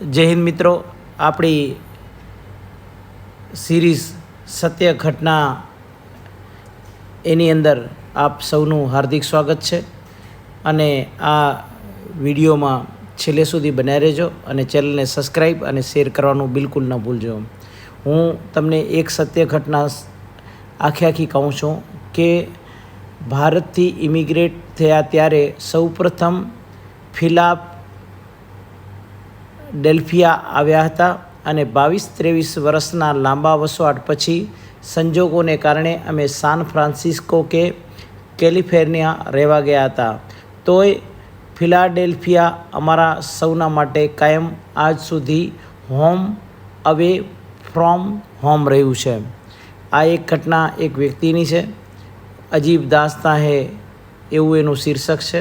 જય હિન્દ મિત્રો. આપણી સિરીઝ સત્ય ઘટના એની અંદર આપ સૌનું હાર્દિક સ્વાગત છે. અને આ વિડીયોમાં છેલ્લે સુધી બનાવી રહેજો અને ચેનલને સબસ્ક્રાઈબ અને શેર કરવાનું બિલકુલ ન ભૂલજો. હું તમને એક સત્ય ઘટના આખી આખી કહું છું કે ભારતથી ઇમિગ્રેટ થયા ત્યારે સૌપ્રથમ ફિલાપ ડેલ્ફિયા આવ્યા હતા અને બાવીસ ત્રેવીસ વર્ષના લાંબા વસવાટ પછી સંજોગોને કારણે અમે સાન ફ્રાન્સિસ્કો કે કેલિફોર્નિયા રહેવા ગયા હતા. તોય ફિલાડેલ્ફિયા અમારા સૌના માટે કાયમ આજ સુધી હોમ અવે ફ્રોમ હોમ રહ્યું છે. આ એક ઘટના એક વ્યક્તિની છે. અજીબ દાસ્તા હે એવું એનું શીર્ષક છે.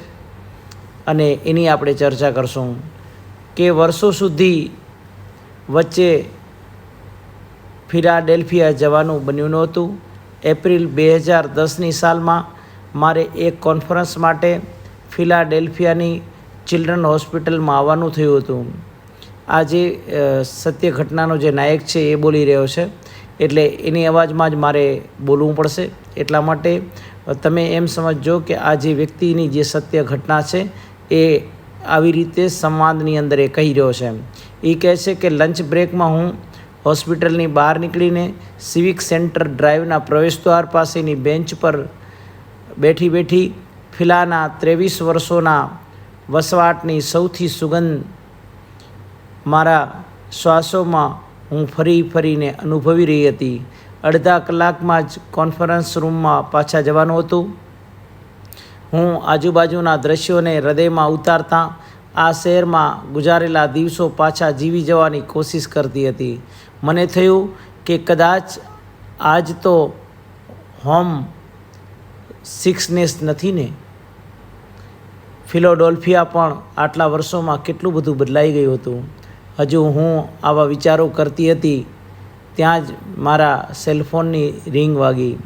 અને એની આપણે ચર્ચા કરશું. કે વર્ષો સુધી વચ્ચે ફિલાડેલ્ફિયા જવાનું બન્યું નહોતું. એપ્રિલ બે હજાર દસની સાલમાં મારે એક કોન્ફરન્સ માટે ફિલાડેલ્ફિયાની ચિલ્ડ્રન હોસ્પિટલમાં આવવાનું થયું હતું. આ જે સત્ય ઘટનાનો જે નાયક છે એ બોલી રહ્યો છે. એટલે એની અવાજમાં જ મારે બોલવું પડશે. એટલા માટે તમે એમ સમજજો કે આ જે વ્યક્તિની જે સત્ય ઘટના છે એ આવી રીતે સંવાદની અંદર એ કહી રહ્યો છે એ કહે છે કે લંચ બ્રેકમાં હું હોસ્પિટલની બહાર નીકળીને સિવિક સેન્ટર ડ્રાઈવના પ્રવેશદ્વાર પાસેની બેન્ચ પર બેઠી બેઠી ફિલાના ત્રેવીસ વર્ષોના વસવાટની સૌથી સુગંધ મારા શ્વાસોમાં હું ફરી ફરીને અનુભવી રહી હતી. અડધા કલાકમાં જ કોન્ફરન્સ રૂમમાં પાછા જવાનું હતું. હું આજુબાજુના દ્રશ્યોને હૃદયમાં ઉતારતા આ શહેરમાં ગુજારેલા દિવસો પાછા જીવી જવાની કોશિશ કરતી હતી. મને થયું કે કદાચ આજ તો હોમ સિક્સનેસ નથી ને? ફિલોડોલ્ફિયા પણ આટલા વર્ષોમાં કેટલું બધું બદલાઈ ગયું હતું. હજુ હું આવા વિચારો કરતી હતી, ત્યાં જ મારા સેલફોનની રિંગ વાગી.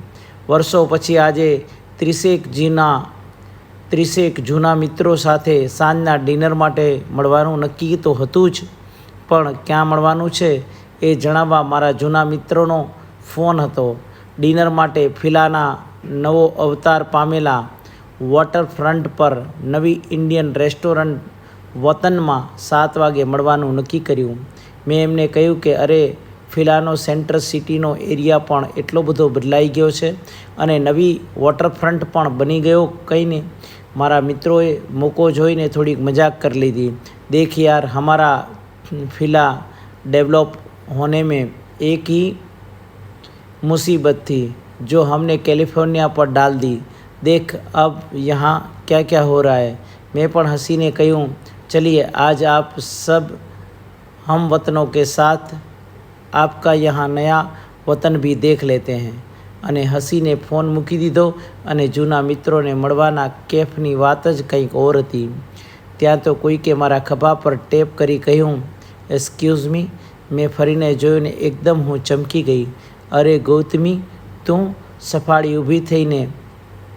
વર્ષો પછી આજે ત્રીસેક જીના ત્રીસેક જૂના મિત્રો સાથે સાંજના ડિનર માટે મળવાનું નક્કી તો હતું જ, પણ ક્યાં મળવાનું છે એ જણાવવા મારા જૂના મિત્રોનો ફોન હતો. ડિનર માટે ફિલાના નવો અવતાર પામેલા વોટરફ્રન્ટ પર નવી ઇન્ડિયન રેસ્ટોરન્ટ વતનમાં સાત વાગે મળવાનું નક્કી કર્યું. મેં એમને કહ્યું કે, અરે, ફિલાનો સેન્ટ્રલ સિટીનો એરિયા પણ એટલો બધો બદલાઈ ગયો છે અને નવી વોટરફ્રન્ટ પણ બની ગયો કહીને મારા મિત્રોએ મોકો ने थोड़ी मज़ाक कर ली थी देख यार हमारा फ़िला डेवलप होने में एक ही मुसीबत थी जो हमने कैलिफ़ोर्निया पर डाल दी देख अब यहाँ क्या क्या हो रहा है मैं पर हँसी ने कहूँ चलिए आज आप सब हम वतनों के साथ आपका यहाँ नया वतन भी देख लेते हैं અને હસીને ફોન મૂકી દીધો અને જૂના મિત્રોને મળવાના કેફની વાત જ કંઈક ઓર હતી. ત્યાં તો કોઈકે મારા ખભા પર ટેપ કરી કહ્યું એક્સક્યુઝ મી મેં ફરીને જોયું ને એકદમ હું ચમકી ગઈ. અરે ગૌતમી, તું સફાળી ઊભી થઈને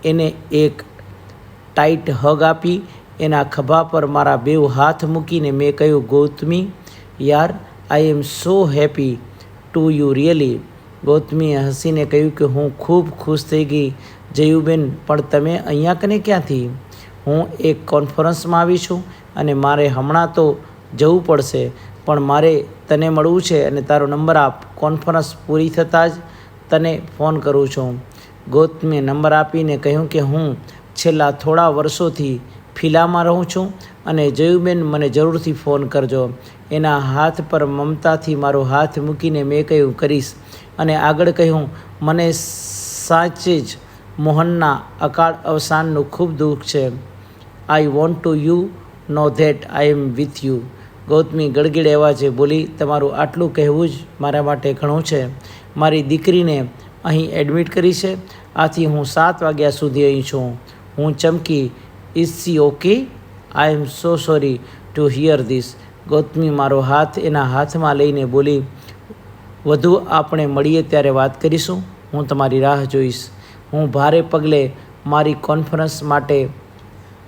એને એક ટાઈટ હગ આપી, એના ખભા પર મારા બેઉ હાથ મૂકીને મેં કહ્યું, ગૌતમી, યાર I am so happy to you really ગૌતમીએ હસીને કહ્યું કે હું ખૂબ ખુશ થઈ ગઈ. જયુબેન, પણ તમે અહીંયા કને ક્યાંથી? હું એક કોન્ફરન્સમાં આવી છું અને મારે હમણાં તો જવું પડશે, પણ મારે તને મળવું છે અને તારો નંબર આપ. કોન્ફરન્સ પૂરી થતાં જ તને ફોન કરું છું. ગૌતમીએ નંબર આપીને કહ્યું કે હું છેલ્લા થોડા વર્ષોથી ફિલામાં રહું છું અને જયુબેન મને જરૂરથી ફોન કરજો. એના હાથ પર મમતાથી મારો હાથ મૂકીને મેં કહ્યું, કરીશ. અને આગળ કહ્યું, મને સાચે જ મોહનના અકાળ અવસાનનું ખૂબ દુઃખ છે. I want to you know that I am with you Gautami ગળગીડ છે, બોલી, તમારું આટલું કહેવું જ મારા માટે ઘણું છે. મારી દીકરીને અહીં એડમિટ કરી છે. આથી હું સાત વાગ્યા સુધી અહીં છું. હું ચમકી is see okay I am so sorry to hear this Gautami મારો હાથ એના હાથમાં લઈને બોલી વધુ આપણે મળીએ ત્યારે વાત કરીશું. હું તમારી રાહ જોઈશ. હું ભારે પગલે મારી કોન્ફરન્સ માટે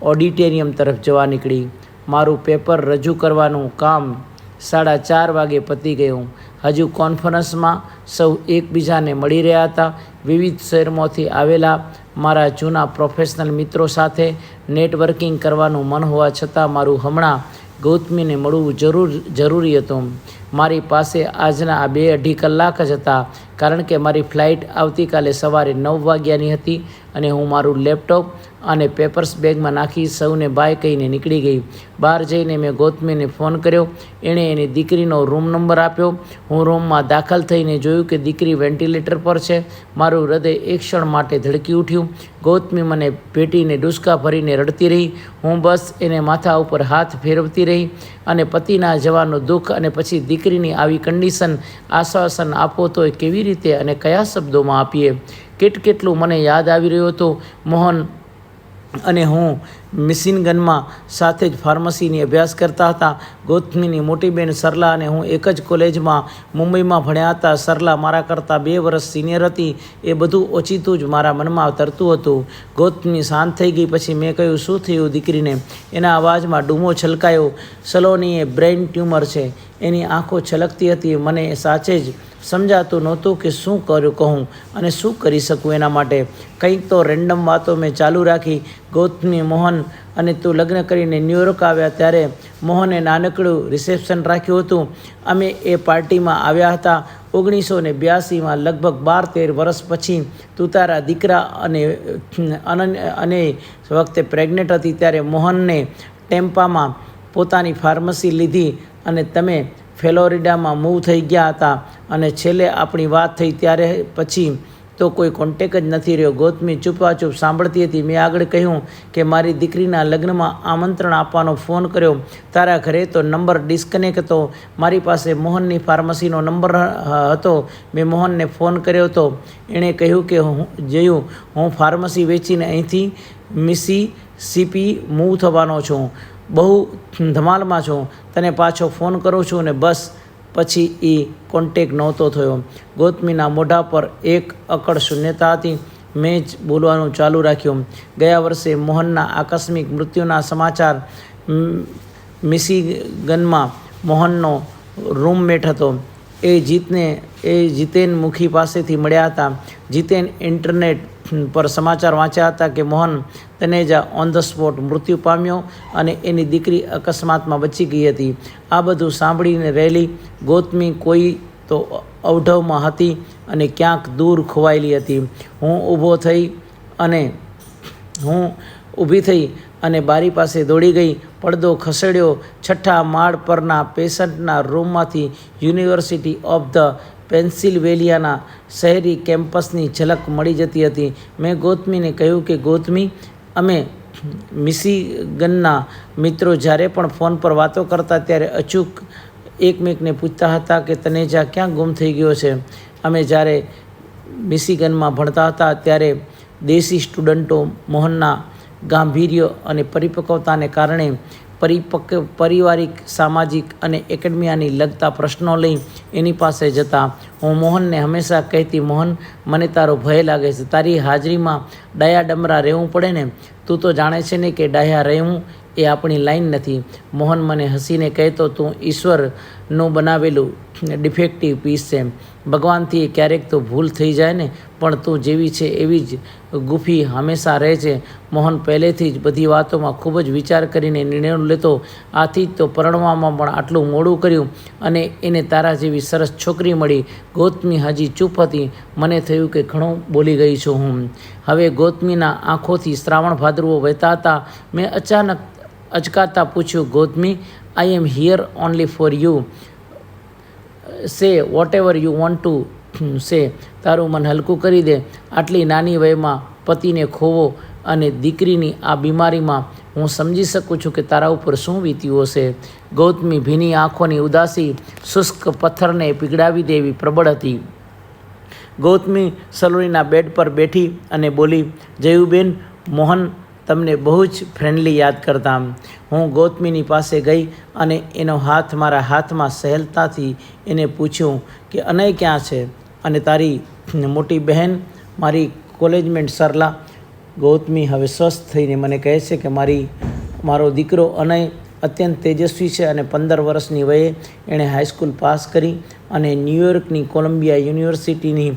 ઓડિટોરિયમ તરફ જવા નીકળી. મારું પેપર રજૂ કરવાનું કામ સાડા ચાર વાગે પતી ગયું. હજુ કોન્ફરન્સમાં સૌ એકબીજાને મળી રહ્યા હતા. વિવિધ શહેરમાંથી આવેલા મારા જૂના પ્રોફેશનલ મિત્રો સાથે નેટવર્કિંગ કરવાનું મન હોવા છતાં મારું હમણાં ગૌતમીને મળવું જરૂર, જરૂરી હતું. મારી પાસે આજના આ બે અઢી કલાક જ હતા, કારણ કે મારી ફ્લાઇટ આવતીકાલે સવારે નવ વાગ્યાની હતી અને હું મારું લેપટોપ અને પેપર્સ બેગમાં નાખી સૌને બાય કહીને નીકળી ગઈ. બહાર જઈને મેં ગૌતમીને ફોન કર્યો. એણે એની દીકરીનો રૂમ નંબર આપ્યો. હું રૂમમાં દાખલ થઈને જોયું કે દીકરી વેન્ટિલેટર પર છે. મારું હૃદય એક ક્ષણ માટે ધડકી ઉઠ્યું. ગૌતમી મને ભેટીને ડુસકા ભરીને રડતી રહી. હું બસ એને માથા ઉપર હાથ ફેરવતી રહી અને પતિના જવાનું દુઃખ અને પછી દીકરીની આવી કન્ડિશન આશ્વાસન આપો તો એ કેવી રીતે અને કયા શબ્દોમાં આપીએ? કેટ કેટલું મને યાદ આવી રહ્યું હતું. મોહન અને હું મિશિનગનમાં સાથે જ ફાર્મસીની અભ્યાસ કરતા હતા. ગૌતમીની મોટી બહેન સરલા અને હું એક જ કોલેજમાં મુંબઈમાં ભણ્યા હતા. સરલા મારા કરતાં બે વર્ષ સિનિયર હતી. એ બધું ઓચિતું જ મારા મનમાં તરતું હતું. ગૌતમી શાંત થઈ ગઈ. પછી મેં કહ્યું, શું થયું દીકરીને? એના અવાજમાં ડૂમો છલકાયો. સલોની એ બ્રેઇન ટ્યુમર છે. એની આંખો છલકતી હતી. મને સાચે જ સમજાતું નહોતું કે શું કરું કહું અને શું કરી શકું એના માટે. કંઈક તો રેન્ડમ વાતો મેં ચાલુ રાખી. ગૌતમી મોહન અને તું લગ્ન કરીને ન્યુયોર્ક આવ્યા ત્યારે મોહને નાનકડું રિસેપ્શન રાખ્યું હતું. અમે એ પાર્ટીમાં આવ્યા હતા. ઓગણીસો ને બ્યાસીમાં લગભગ બાર તેર વર્ષ પછી તું તારા દીકરા અને અનન્ય અને વખતે પ્રેગ્નેન્ટ હતી ત્યારે મોહનને ટેમ્પામાં પોતાની ફાર્મસી લીધી અને તમે ફ્લોરિડામાં મૂવ થઈ ગયા હતા. અને છેલ્લે આપણી વાત થઈ ત્યારે પછી તો કોઈ કોન્ટેક જ નથી રહ્યો. ગૌતમી ચૂપાચૂપ સાંભળતી હતી. મેં આગળ કહ્યું કે મારી દીકરીના લગ્નમાં આમંત્રણ આપવાનો ફોન કર્યો. તારા ઘરે તો નંબર ડિસ્કનેક્ટ હતો. મારી પાસે મોહનની ફાર્મસીનો નંબર હતો. મેં મોહનને ફોન કર્યો હતો એણે કહ્યું કે હું, જયું, હું ફાર્મસી વેચીને અહીંથી મિસી સીપી મૂવ થવાનો છું. બહુ ધમાલમાં છું. તને પાછો ફોન કરું છું ને બસ પછી એ કોન્ટેક નહોતો થયો. ગૌતમીના મોઢા પર એક અકળ શૂન્યતા હતી. મેં જ બોલવાનું ચાલુ રાખ્યું. ગયા વર્ષે મોહનના આકસ્મિક મૃત્યુના સમાચાર મિશિગનમાં મોહનનો રૂમમેટ હતો. એ જીતને, એ જીતેન મુખી પાસેથી મળ્યા હતા. જીતેન ઇન્ટરનેટ પર સમાચાર વાંચ્યા હતા કે Mohan Taneja on the spot મૃત્યુ પામ્યો અને એની દીકરી અકસ્માતમાં બચી ગઈ હતી. આ બધું સાંભળીને રહેલી ગૌતમી કોઈ તો અવઢવમાં હતી અને ક્યાંક દૂર ખોવાયેલી હતી. હું ઊભો થઈ અને હું ઊભી થઈ અને બારી પાસે દોડી ગઈ. પડદો ખસેડ્યો. છઠ્ઠા માળ પરના પેશન્ટના રૂમમાંથી યુનિવર્સિટી ઓફ ધ પેન્સિલ્વેલિયાના શહેરી કેમ્પસની ઝલક મળી જતી હતી. મેં ગૌતમીને કહ્યું કે, ગૌતમી, અમે મિશિગનના મિત્રો જ્યારે પણ ફોન પર વાતો કરતા ત્યારે અચૂક એકમેકને પૂછતા હતા કે, તનેજા ક્યાં ગુમ થઈ ગયો છે? અમે જ્યારે મિશિગનમાં ભણતા હતા ત્યારે દેશી સ્ટુડન્ટો મોહનના ગાંભીર્ય અને પરિપક્વતાને કારણે પરિપક્વ પારિવારિક, સામાજિક અને એકેડમિયાની લગતા પ્રશ્નો લઈ એની પાસે જતા હું મોહનને હંમેશા કહેતી, મોહન, મને તારો ભય લાગે છે. તારી હાજરીમાં ડાયા ડમરા રહેવું પડે ને? તું તો જાણે છે ને કે ડાયા રહેવું એ આપણી લાઈન નથી. મોહન મને હસીને કહેતો, તું ઈશ્વરનું બનાવેલું ડિફેક્ટિવ પીસ છે ભગવાનથી ક્યારેક તો ભૂલ થઈ જાય ને, પણ તું જેવી છે એવી જ ગુફી હંમેશા રહે છે. મોહન પહેલેથી જ બધી વાતોમાં ખૂબ જ વિચાર કરીને નિર્ણયો લેતો, આથી જ તો પરણવામાં પણ આટલું મોડું કર્યું અને એને તારા જેવી સરસ છોકરી મળી. ગૌતમી હજી ચૂપ હતી. મને થયું કે ઘણું બોલી ગઈ છું હું. હવે ગૌતમીના આંખોથી શ્રાવણ ભાદરવો વહેતા હતા. મેં અચાનક અચકાતા પૂછ્યું, Gautami I am here only for you Say whatever you you want to say તારું મન હલકું કરી દે. આટલી નાની વયમાં પતિને ખોવો અને દીકરીની આ બીમારીમાં હું સમજી શકું છું કે તારા ઉપર શું વીત્યું હશે. ગૌતમી ભીની આંખોની ઉદાસી શુષ્ક પથ્થરને પીગળાવી દેવી પ્રબળ હતી. ગૌતમી સલોનીના બેડ પર બેઠી અને બોલી, જયુબેન, મોહન તમને બહુ જ ફ્રેન્ડલી યાદ કરતા હું ગૌતમીની પાસે ગઈ અને એનો હાથ મારા હાથમાં સહેલતાથી એને પૂછ્યું કે, અનય ક્યાં છે? અને તારી મોટી બહેન, મારી કોલેજમેન્ટ સરલા, ગૌતમી હવે સ્વસ્થ થઈને મને કહે છે કે, મારી, મારો દીકરો અનય અત્યંત તેજસ્વી છે અને પંદર વર્ષની વયે એણે હાઈસ્કૂલ પાસ કરી અને ન્યૂયોર્કની કોલંબિયા યુનિવર્સિટીની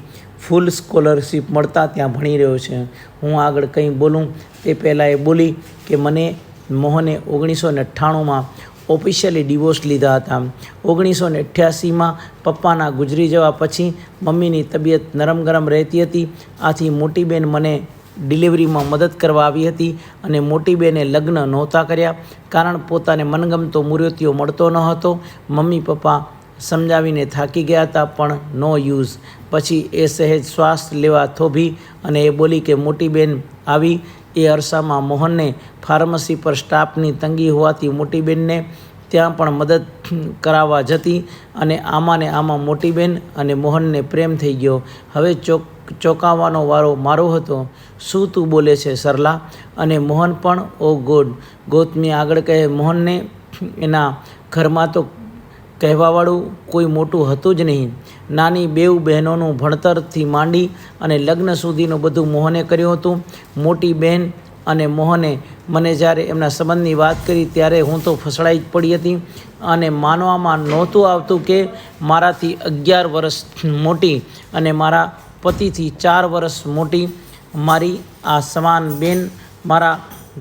ફૂલ સ્કોલરશિપ મળતા ત્યાં ભણી રહ્યો છે. હું આગળ કંઈ બોલું તે પહેલાં એ બોલી કે મને મોહને ઓગણીસો ને અઠ્ઠાણુંમાં ઓફિશિયલી ડિવોર્સ લીધા હતા. ઓગણીસો ને અઠ્યાસીમાં પપ્પાના ગુજરી જવા પછી મમ્મીની તબિયત નરમ ગરમ રહેતી હતી. આથી મોટી બેન મને ડિલિવરીમાં મદદ કરવા આવી હતી અને મોટી બેને લગ્ન નહોતા કર્યા કારણ પોતાને મનગમતો મૂર્તિઓ મળતો ન હતો. મમ્મી પપ્પા સમજાવીને થાકી ગયા હતા પણ નો યુઝ. પછી એ સહેજ શ્વાસ લેવા થોભી અને એ બોલી કે મોટી બેન આવી એ અરસામાં મોહનને ફાર્મસી પર સ્ટાફની તંગી હોવાથી મોટી બેનને ત્યાં પણ મદદ કરાવવા જતી અને આમાં ને આમાં મોટી બેન અને મોહનને પ્રેમ થઈ ગયો. હવે ચોક, ચોંકાવવાનો વારો મારો હતો. શું તું બોલે છે સરલા? અને મોહન પણ, ઓ ગોડ, ગૌતમી આગળ કહે, મોહનને એના ઘરમાં તો કહેવાવાળું કોઈ મોટું હતું જ નહીં. નાની બેઉ બહેનોનું ભણતરથી માંડી અને લગ્ન સુધીનું બધું મોહને કર્યું હતું. મોટી બહેન અને મોહને મને જ્યારે એમના સંબંધની વાત કરી ત્યારે હું તો ફસડાઈ જ પડી હતી અને માનવામાં નહોતું આવતું કે મારાથી અગિયાર વર્ષ મોટી અને મારા પતિથી ચાર વર્ષ મોટી મારી આ સમાન બેન મારા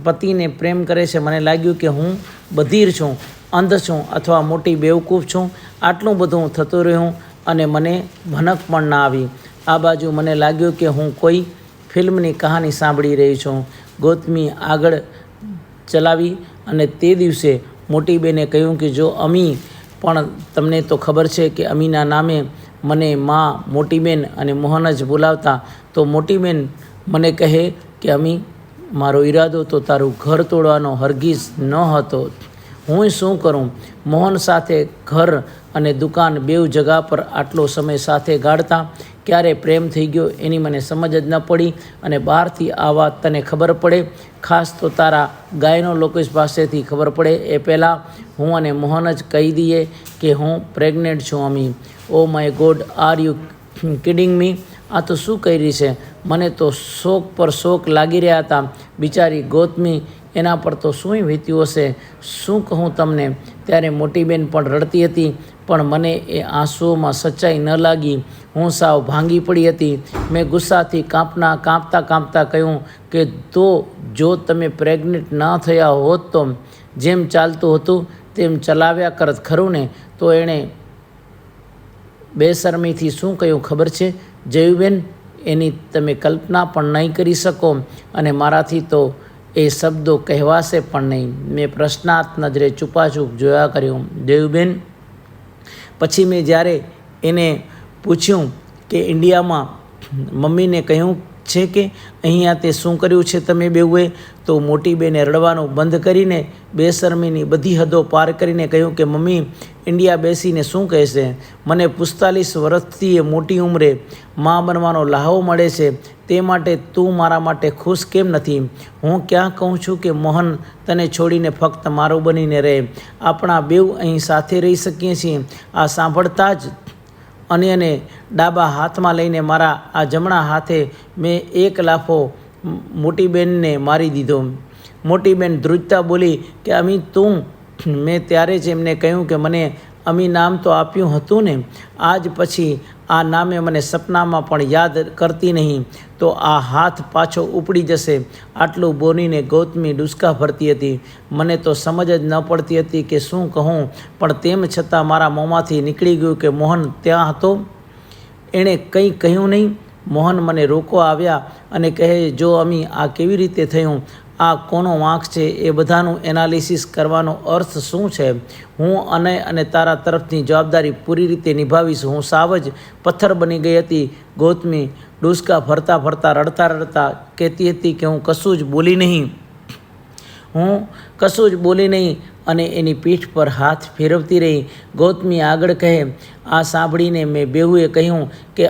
પતિને પ્રેમ કરે છે. મને લાગ્યું કે હું બધીર છું. અંધ છું અથવા મોટી બેવકૂફ છું, આટલું બધું થતું રહ્યું અને મને ભનક પણ ના આવી. આ બાજુ મને લાગ્યું કે હું કોઈ ફિલ્મની કહાની સાંભળી રહી છું. ગૌતમી આગળ ચલાવી અને તે દિવસે મોટી બેને કહ્યું કે, જો અમી, પણ તમને તો ખબર છે કે અમીના નામે મને મા મોટી બેન અને મોહન જ બોલાવતા, તો મોટી બેન મને કહે કે, અમી, મારો ઈરાદો તો તારું ઘર તોડવાનો હરગીઝ ન હતો. હું શું કરું? મોહન સાથે ઘર અને દુકાન બેઉ જગા પર આટલો સમય સાથે ગાળતા ક્યારે પ્રેમ થઈ ગયો એની મને સમજ જ ન પડી અને બહારથી આ વાત તને ખબર પડે. ખાસ તો તારા ગાયનો લોકેશ પાસેથી ખબર પડે. એ પહેલાં હું અને મોહન જ કહી દઈએ કે હું પ્રેગ્નેન્ટ છું Ami. Oh my god are you kidding me આ તો શું કરી છે? મને તો શોક પર શોક લાગી રહ્યા હતા. બિચારી ગૌતમી એના પર તો શું વીત્યું હશે. શું કહું તમને? ત્યારે મોટી બેન પણ રડતી હતી, પણ મને એ આંસુઓમાં સચ્ચાઈ ન લાગી. હું સાવ ભાંગી પડી હતી. મેં ગુસ્સાથી કાંપના કાંપતા કાંપતા કહ્યું કે, તો જો તમે પ્રેગ્નેન્ટ ના થયા હોત તો જેમ ચાલતું હતું, તેમ ચલાવ્યા કરત ખરું ને? તો એણે બેશરમીથી શું કહ્યું ખબર છે? જયુબેન, એની તમે કલ્પના પણ નહીં કરી શકો અને મારાથી તો એ શબ્દો કહેવાશે પણ નહીં. મેં પ્રશ્નાર્થ નજરે ચૂપાચૂપ જોયા કર્યું. દેવબેન, પછી મેં જ્યારે એને પૂછ્યું કે ઇન્ડિયામાં મમ્મીને કહ્યું છે કે અહીંયા તે શું કર્યું છે તમે બેઉએ? તો મોટી બેને રડવાનું બંધ કરીને બેશરમીની બધી હદો પાર કરીને કહ્યું કે, મમ્મી, ઇન્ડિયા બેસીને શું કહેશે? મને પિસ્તાલીસ વર્ષથી એ મોટી ઉંમરે મા બનવાનો લ્હાવો મળે છે. તે માટે તું મારા માટે ખુશ કેમ નથી? હું ક્યાં કહું છું કે, મોહન, તને છોડીને ફક્ત મારો બનીને રહે. આપણા બેઉ અહીં સાથે રહી શકીએ છીએ. આ સાંભળતા જ અને અને ડાબા હાથમાં લઈને મારા આ જમણા હાથે મેં એક લાફો મોટી બેનને મારી દીધો. મોટી બેન ધ્રુજતા બોલી કે અમી તું, મેં ત્યારે જ એમને કહ્યું કે મને અમી નામ તો આપ્યું હતું ને. આજ પછી આ નામે મને સપનામાં પણ યાદ કરતી નહીં, તો આ હાથ પાછો ઉપડી જશે. આટલું બોલીને ગૌતમી ડુસકા ભરતી હતી. મને તો સમજ જ ન પડતી હતી કે શું કહું, પણ તેમ છતાં મારા મોંમાંથી નીકળી ગયું કે મોહન ત્યાં હતો. એણે કંઈ કહ્યું નહીં. મોહન મને રોકવા આવ્યા અને કહે, જો અમી, આ કેવી રીતે થયું? આ કોનો વાંક છે એ બધાનું એનાલિસિસ કરવાનો અર્થ શું છે? હું અને અને તારા તરફની જવાબદારી પૂરી રીતે નિભાવીશ. હું સાવ જ પથ્થર બની ગઈ હતી. ગૌતમી ડુસકા ફરતા ફરતા, રડતા રડતા કહેતી હતી કે હું કશું જ બોલી નહીં. હું કશું જ બોલી નહીં અને એની પીઠ પર હાથ ફેરવતી રહી. ગૌતમી આગળ કહે, આ સાંભળીને મેં બેહુએ કહ્યું કે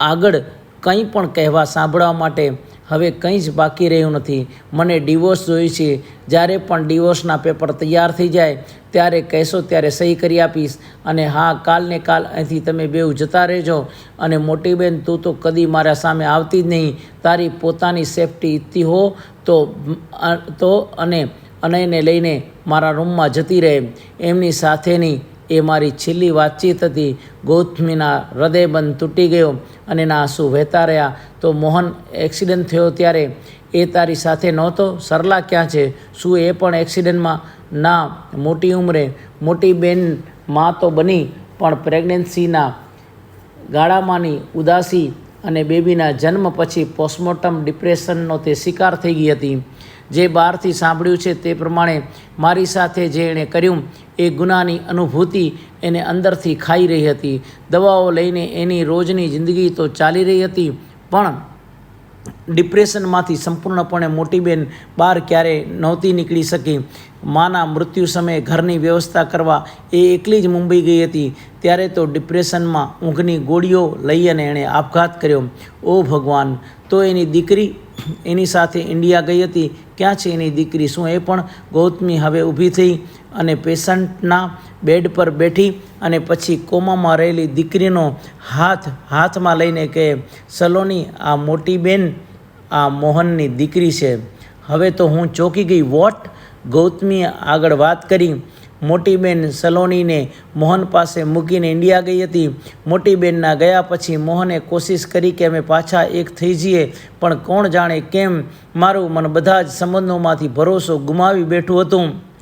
આગળ કંઈ પણ કહેવા સાંભળવા માટે હવે કંઈ જ બાકી રહ્યું નથી. મને ડિવોર્સ જોઈએ છે. જ્યારે પણ ડિવોર્સના પેપર તૈયાર થઈ જાય, ત્યારે કહેશો ત્યારે સહી કરી આપીશ. અને હા કાલને કાલ અહીંથી તમે બેઉ જતા રહેજો. અને મોટી બેન, તું તો કદી મારા સામે આવતી જ નહીં. તારી પોતાની સેફટી ઈચ્છતી હો, તો તો અને અનયને લઈને મારા રૂમમાં જતી રહે. એમની સાથેની એ મારી છેલ્લી વાતચીત હતી. ગૌતમીના હૃદયબંધ તૂટી ગયો અને એના આંસુ વહેતા રહ્યા. તો મોહન એક્સિડન્ટ થયો ત્યારે એ તારી સાથે નહોતો? સરલા ક્યાં છે? શું એ પણ એક્સિડન્ટમાં? ના, મોટી ઉંમરે. મોટી બેનમાં તો બની, પણ પ્રેગ્નન્સીના ગાળામાંની ઉદાસી અને બેબીના જન્મ પછી પોસ્ટમોર્ટમ ડિપ્રેશનનો તે શિકાર થઈ ગઈ હતી. જે બહારથી સાંભળ્યું છે તે પ્રમાણે મારી સાથે જે એણે કર્યું, એ ગુનાની અનુભૂતિ એને અંદરથી ખાઈ રહી હતી. દવાઓ લઈને એની રોજની જિંદગી તો ચાલી રહી હતી, પણ ડિપ્રેશનમાંથી સંપૂર્ણપણે મોટી બેન બહાર ક્યારેય નહોતી નીકળી શકી. માના મૃત્યુ સમયે ઘરની વ્યવસ્થા કરવા એ એકલી જ મુંબઈ ગઈ હતી. ત્યારે તો ડિપ્રેશનમાં ઊંઘની ગોળીઓ લઈ અને એણે આપઘાત કર્યો. ઓ ભગવાન, તો એની દીકરી એની સાથે ઇન્ડિયા ગઈ હતી. ક્યાં છે એની દીકરી? શું એ પણ ગૌતમી હવે ઊભી થઈ? અને પેશન્ટના બેડ પર બેઠી અને પછી કોમામાં રહેલી દીકરીનો હાથ હાથમાં લઈને કહે સલોની, આ મોટી બેન, આ મોહનની દીકરી છે. હવે તો હું ચોંકી ગઈ. વોટ? ગૌતમીએ આગળ વાત કરી. મોટી બેન સલોનીને મોહન પાસે મૂકીને ઇન્ડિયા ગઈ હતી. મોટી બેનના ગયા પછી મોહને કોશિશ કરી કે અમે પાછા એક થઈ જઈએ, પણ કોણ જાણે કેમ મારું મન બધા જ સંબંધોમાંથી ભરોસો ગુમાવી બેઠું હતું.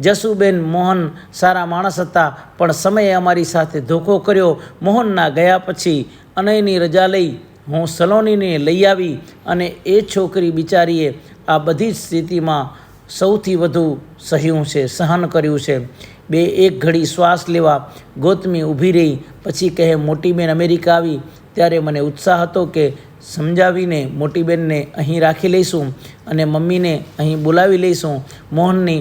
જસુબેન મોહન સારા માણસ હતા, પણ સમયે અમારી સાથે ધોખો કર્યો. મોહનના ગયા પછી અનયની રજા લઈ હું સલોનીને લઈ આવી અને એ છોકરી બિચારીએ આ બધી જ સ્થિતિમાં સૌથી વધુ સહ્યું છે, સહન કર્યું છે. બે એક ઘડી શ્વાસ લેવા ગોતમી ઊભી રહી, પછી કહે, મોટી બેન અમેરિકા આવી. ત્યારે મને ઉત્સાહ હતો કે સમજાવીને મોટી બેનને અહીં રાખી લઈશું અને મમ્મીને અહીં બોલાવી લઈશું. મોહનની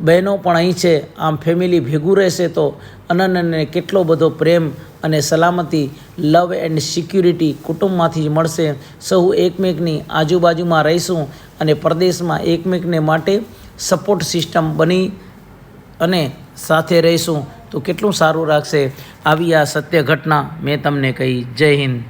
બહેનો પણ અહીં છે, આમ ફેમિલી ભેગું રહેશે તો અનન્યને કેટલો બધો પ્રેમ અને સલામતી લવ એન્ડ સિક્યુરિટી કુટુંબમાંથી જ મળશે. સૌ એકમેકની આજુબાજુમાં રહીશું અને પરદેશમાં એકમેકને માટે સપોર્ટ સિસ્ટમ બની અને સાથે રહીશું. તો કેટલું સારું રાખશે. આવી આ સત્ય ઘટના મેં તમને કહી. જય હિન્દ.